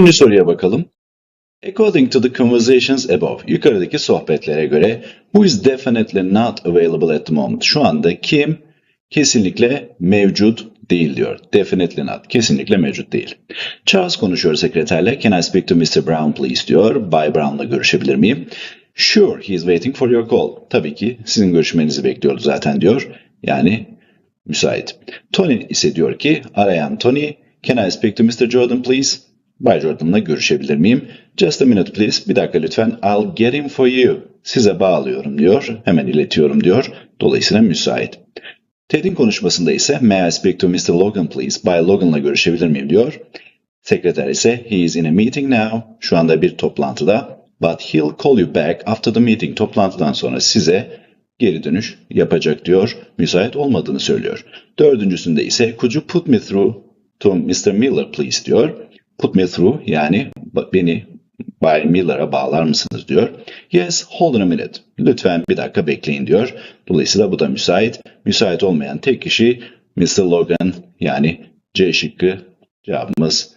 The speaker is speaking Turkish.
Üçüncü soruya bakalım. According to the conversations above, yukarıdaki sohbetlere göre, who is definitely not available at the moment? Şu anda kim kesinlikle mevcut değil diyor. Definitely not. Kesinlikle mevcut değil. Charles konuşuyor sekreterle. Can I speak to Mr. Brown please diyor. Bay Brown'la görüşebilir miyim? Sure, he is waiting for your call. Tabii ki sizin görüşmenizi bekliyordu zaten diyor. Yani müsait. Tony ise diyor ki arayan Tony, can I speak to Mr. Jordan please? Bay Jordan'la görüşebilir miyim? Just a minute please. Bir dakika lütfen. I'll get him for you. Size bağlıyorum diyor. Hemen iletiyorum diyor. Dolayısıyla müsait. Ted'in konuşmasında ise May I speak to Mr. Logan please? Bay Logan'la görüşebilir miyim diyor. Sekreter ise He is in a meeting now. Şu anda bir toplantıda. But he'll call you back after the meeting. Toplantıdan sonra size geri dönüş yapacak diyor. Müsait olmadığını söylüyor. Dördüncüsünde ise Could you put me through to Mr. Miller please diyor. Put me through yani beni Bay Miller'a bağlar mısınız diyor. Yes, hold on a minute. Lütfen bir dakika bekleyin diyor. Dolayısıyla bu da müsait. Müsait olmayan tek kişi Mr. Logan yani C şıkkı cevabımız